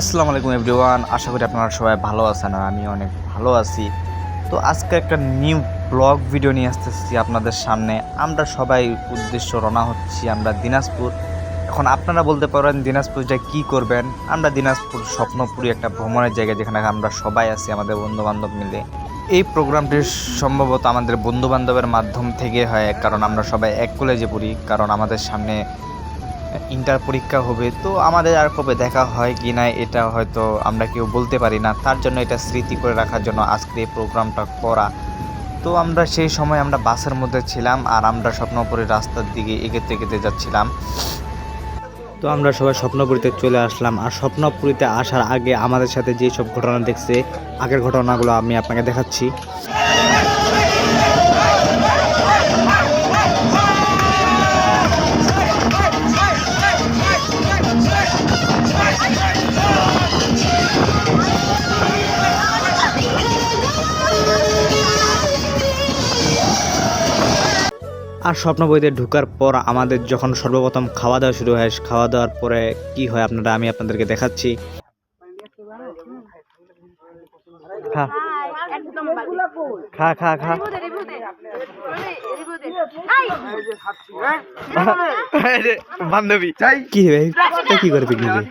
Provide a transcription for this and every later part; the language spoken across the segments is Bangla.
আসসালামু আলাইকুম এভরিওয়ান, আশা করি আপনারা সবাই ভালো আছেন আর আমি অনেক ভালো আছি। তো আজকে একটা নিউ ব্লগ ভিডিও নিয়ে আসতেছি আপনাদের সামনে। আমরা সবাই উদ্দেশ্য রওনা হচ্ছি আমরা দিনাজপুর। এখন আপনারা বলতে পারেন দিনাজপুর যা কী করবেন? আমরা দিনাজপুর স্বপ্নপুরি একটা ভ্রমণের জায়গা যেখানে আমরা সবাই আছি, আমাদের বন্ধু বান্ধব মিলে। এই প্রোগ্রামটি সম্ভবত আমাদের বন্ধু বান্ধবের মাধ্যম থেকে হয়, কারণ আমরা সবাই এক কলেজে পড়ি, কারণ আমাদের সামনে ইন্টার পরীক্ষা হবে, তো আমাদের আর কবে দেখা হয় কি না এটা হয়তো আমরা কেউ বলতে পারি না। তার জন্য এটা স্মৃতি করে রাখার জন্য আজকে এই প্রোগ্রামটা করা। তো আমরা সেই সময় আমরা বাসের মধ্যে ছিলাম আর আমরা স্বপ্নপুরীর রাস্তার দিকে এগোতে এগোতে যাচ্ছিলাম। তো আমরা সবাই স্বপ্নপুরীতে চলে আসলাম আর স্বপ্নপুরীতে আসার আগে আমাদের সাথে যে সব ঘটনা দেখছে, আগের ঘটনাগুলো আমি আপনাকে দেখাচ্ছি। আর স্বপ্ন বইতে ঢুকার পর আমাদের যখন সর্বপ্রথম খাওয়া দাওয়া শুরু হয় খাওয়া দাওয়ার পরে কি হয় আপনারা আমি আপনাদেরকে দেখাচ্ছি। খা। খা খা খা। বান্ধবী। কি কি করে পিকনিকে?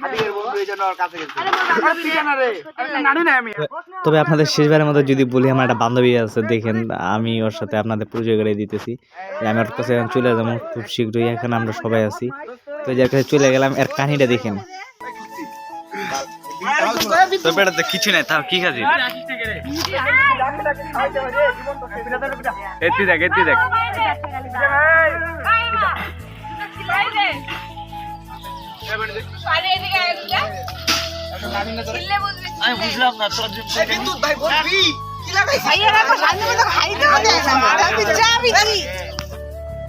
তবে আপনাদের শেষবারের মতো যদি বলি আমার একটা বান্ধবী আছে দেখেন আমি ওর সাথে আপনাদের পরিচয় করে দিতেছি। আমি ওর কাছে এখন চলে যাব খুব শীঘ্রই এখানে আমরা সবাই আছি। তো যার কাছে চলে গেলাম এর কাহিনীটা দেখেন। তো বেড়াতে কিছু নাই তাও কি এত্তি দেখ দেখ। আমি বুঝলাম না তোর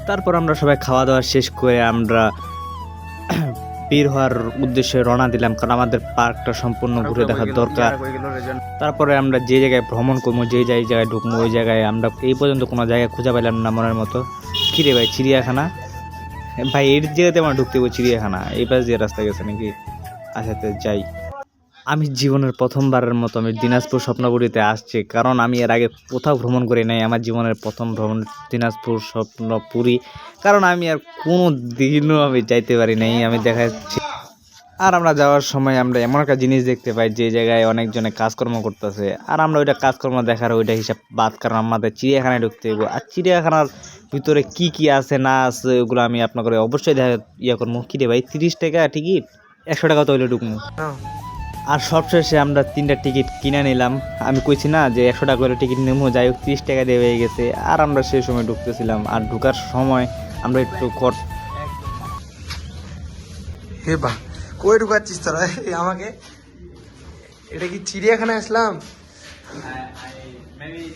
তারপর আমরা সবাই খাওয়া দাওয়া শেষ করে আমরা বের হওয়ার উদ্দেশ্যে রওনা দিলাম কারণ আমাদের পার্কটা সম্পূর্ণ ঘুরে দেখার দরকার। তারপরে আমরা যে জায়গায় ভ্রমণ করব যে জায়গায় ঢুকবো ওই জায়গায় আমরা এই পর্যন্ত কোনো জায়গায় খুঁজে পেলাম না মনের মতো। কিরে ভাই চিড়িয়াখানা? ভাই, এর জায়গাতে আমার ঢুকতে হবে চিড়িয়াখানা। এই পাশ দিয়ে রাস্তা গেছে নাকি? আচ্ছা তো যাই। আমি জীবনের প্রথমবারের মতো আমি দিনাজপুর স্বপ্নপুরীতে আসছি, কারণ আমি এর আগে কোথাও ভ্রমণ করি নাই। আমার জীবনের প্রথম ভ্রমণ দিনাজপুর স্বপ্নপুরী, কারণ আমি আর কোনো দিনও আমি যাইতে পারি নাই। আমি দেখা যাচ্ছে আর আমরা যাওয়ার সময় আমরা এমন একটা জিনিস দেখতে পাই যে জায়গায় অনেকজনে কাজকর্ম করতেছে। আর আমরা ওইটা কাজকর্ম দেখার ওইটা হিসাব বাদ, কারণ আমাদের চিড়িয়াখানায় ঢুকতে হইব। আর চিড়িয়াখানার ভিতরে কি কি আছে, না আছে, ওগুলো আমি আপনাকে অবশ্যই দেখা ইয়ে করব। কী রে ভাই, তিরিশ টাকা টিকিট? একশো টাকা তো হইলে ঢুকবো। আর সবশেষে আমরা তিনটা টিকিট কিনে নিলাম। আমি কইছি না যে একশো টাকা করে টিকিট নেব, যাই হোক, তিরিশ টাকা দিয়ে হয়ে গেছে। আর আমরা সেই সময় ঢুকতেছিলাম। আর ঢুকার সময় আমরা একটু কর হে বা কই ঢুকাচ্ছিস তোরা? আমাকে? এটা কি চিড়িয়াখানা আসলাম?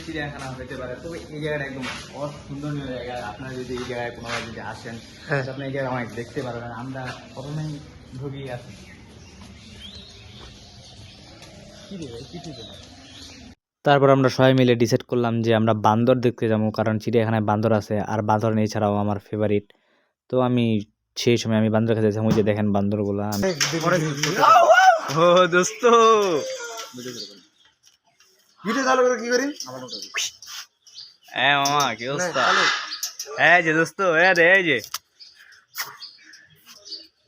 চিড়িয়াখানা হতে পারে। তবে এই জায়গাটা একদম অসুন্দরীয় জায়গা। আপনারা যদি এই জায়গায় কোনোবার যদি আসেন হ্যাঁ। আপনি এই জায়গায় অনেক দেখতে পারবেন। আমরা প্রথমেই ঢুকি আছি। তারপর আমরা সবাই মিলে ডিসাইড করলাম যে আমরা বান্দর দেখতে যাব কারণ চিড়িয়াখানায় বান্দর আছে আর বান্দর নেই ছাড়াও আমার ফেভারিট তো আমি সেই সময় আমি বান্দর কাছে ওই যে দেখেন বান্দরগুলো। আমি ও দোস্ত। ভিডিও চালু করে কি করি? হ্যাঁ মামা কি যে দোস্ত এ রে এই যে।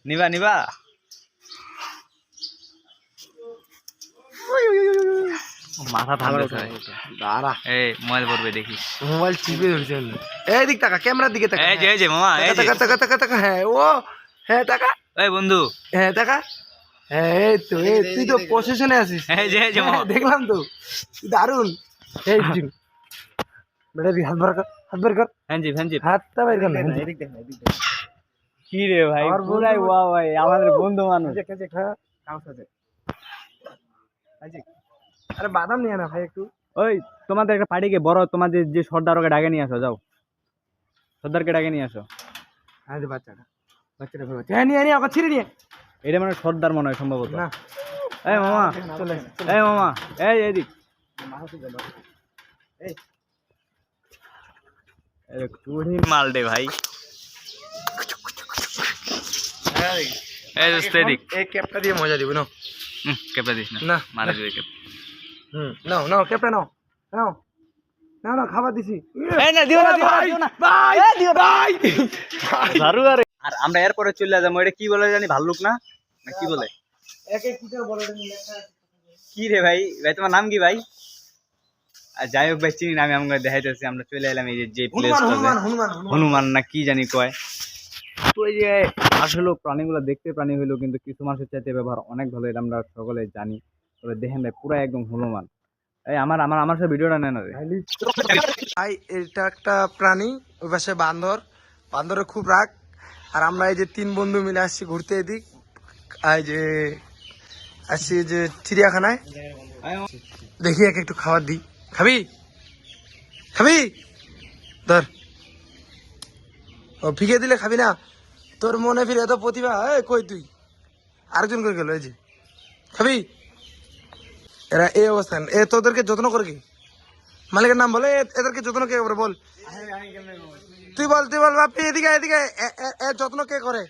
নিবা নিবা। মাথা ঠান্ডা দাঁড়া। এই মোবাইল পড়বে দেখিস মোবাইল চিপে ধরছে এই দিক তাকা ক্যামেরার দিকে তাকা। এই যে এই যে মামা এই যে। তাকা তাকা তাকা তাকা হ্যাঁ ও হ্যাঁ তাকা। এই বন্ধু। হ্যাঁ তাকা। হ্যাঁ এই তো এই তুই তো পজিশনে আছিস। এই যে এই যে মামা। হ্যাঁ, দেখলাম তো। তুই দারুণ এই জিম। বেটা দি হাত বার কর হাত বার কর। হ্যাঁ হ্যাঁ হাতটা বের কর না কি রে ভাই আমার বন্ধু- পুরাই ওয়া ভাই আমাদের বন্ধু মানুষ। আরে বাদাম নিয়ে না ভাই একটু। ওই তোমাদের একটা পার্টিকে বড় তোমাদের যে সর্দার ওকে ডাকে নিয়ে আসো যাও। সর্দারকে ডাকে নিয়ে আসো। আরে বাচ্চাটা বাচ্চাটা হ্যাঁ নিয়ে নিয়ে ওকে ছিঁড়ে নিয়ে। এটা মানে সর্দার মনে হয় সম্ভবত। না। এই মামা চলে এই মামা এই এদিক চুরি মাল দে ভাই। এই দোস্ত এদিক এই ক্যাপটা দিয়ে মজা দিব না? কেপে দিস না। না। মারা দিবে কেপ হুম নাও নাও ক্যাপটা নাও নাও নাও না খাবার দিছি। এই না দিও না দিও না ভাই, দিও ভাই এই দিও না। ভাই দারু আরে। আর আমরা এরপরে চলে যাব এটা কি বলে জানি ভাল্লুক না? না কি বলে? একে কি করে বলে দেন লেখা কি রে ভাই? ভাই তোমার নাম কি ভাই? আর যাই হোক ভাই চিনি না আমি আমাকে দেখাইতেছি আমরা চলে এলাম এই যে যে হনুমান হনুমান হনুমান হনুমান। হনুমান না কি জানি কয়। তো এই যে আসলে প্রাণীগুলো দেখতে প্রাণী হইল কিন্তু কিছু মানুষের চাইতে ব্যবহার অনেক ভালো এটা আমরা সকলে জানি। তবে দেখেন ভাই, পুরো একদম হনুমান এই আমার আমার আমার সাথে ভিডিওটা নেন রে ভাই, এটা একটা প্রাণী ওই পাশে বান্দর। বান্দরের খুব রাগ। আর আমরা এই যে তিন বন্ধু মিলে আসছি ঘুরতে এদিক। এই যে, আসছি যে চিড়িয়াখানায়। দেখি, এক একটু খাবার দিই। খাবি? খাবি? ধর। ও, ফিকে দিলে খাবি না? তোর মনে ফিরে এত প্রতিভা এ কই তুই? আরেকজন করে গেল এই যে। খাবি? এরা এই অবস্থান এ তোদেরকে যত্ন করে কি? মালিকের নাম বলে এ- এদেরকে যত্ন কে করে বল। তুই বল তুই বল বাপি এদিকে এদিকে এ- এ- যত্ন কে করে?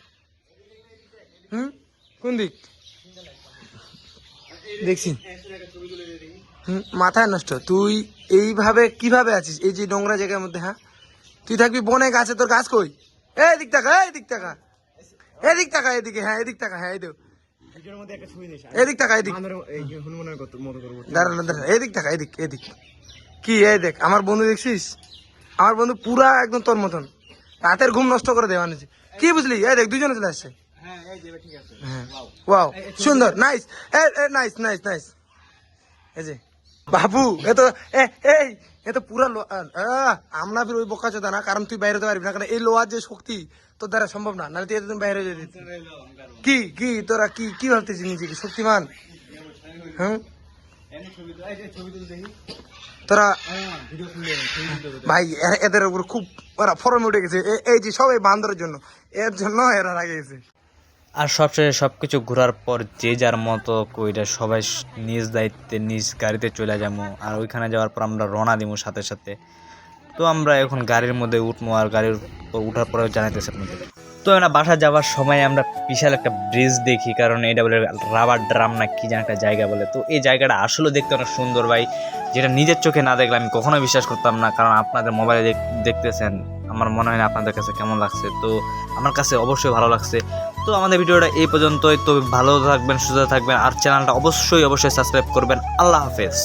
হুম? কোন দিক? দেখছি। হুম, মাথায় নষ্ট। তুই এইভাবে কীভাবে আছিস? এই যে নোংরা জায়গার মধ্যে হ্যাঁ? তুই থাকবি বনে গাছে তোর গাছ কই? এদিক টাকা এদিক টাকা এদিক টাকা এদিকে হ্যাঁ এদিক টাকা হ্যাঁ এই এদিক টাকা এদিক। দাঁড়ান দাঁড়ান দাঁড়া এদিক টাকা এদিক এদিক। কি এই দেখ আমার বন্ধু দেখছিস? আমার বন্ধু পুরা একদম তোর মতন। রাতের ঘুম নষ্ট করে দেওয়া নিয়েছে। কি বুঝলি? এই দেখ দুজনে চলে আসছে। হ্যাঁ ওয়াও সুন্দর নাইস নাইস নাইস নাইস এই যে। বাবু, এ তো এই, এ তো পুরা আমরা ওই বোকা চোদা না কারণ তুই বাইরে পারবি না, কারণ এই লোয়ার যে শক্তি, তোর দ্বারা সম্ভব না, নাহলে তুই এতদিন বাইরে যেতি কি কি, তোরা কি কি ভাবতেছিস নিজেকে, শক্তিমান? হ্যাঁ তোরা ভাই এদের উপর খুব ওরা ফরম উঠে গেছে এই যে সবাই বান্দরের জন্য, এর জন্য এরা রাগে গেছে। আর সবশেষে সব কিছু ঘোরার পর যে যার মতো কইরা সবাই নিজ দায়িত্বে, নিজ গাড়িতে চলে যাব আর ওইখানে যাওয়ার পর আমরা রওনা দিব সাথে সাথে। তো আমরা এখন গাড়ির মধ্যে উঠবো আর গাড়ির উঠার পরে জানাইতেছি আপনাদের। তো না, বাসা যাওয়ার সময় আমরা বিশাল একটা ব্রিজ দেখি, কারণ এটা বলে রাবার ড্রাম না কি যেন একটা জায়গা বলে। তো এই জায়গাটা আসলে দেখতে অনেক সুন্দর ভাই। যেটা নিজের চোখে না দেখলে আমি কখনোই বিশ্বাস করতাম না, কারণ আপনাদের মোবাইলে দেখতেছেন। আমার মনে হয় না আপনাদের কাছে কেমন লাগছে। তো আমার কাছে অবশ্যই ভালো লাগছে। তো আমাদের ভিডিওটা এই পর্যন্তই। তো ভালো থাকবেন, সুস্থ থাকবেন, আর চ্যানেলটা অবশ্যই অবশ্যই সাবস্ক্রাইব করবেন। আল্লাহ হাফেজ।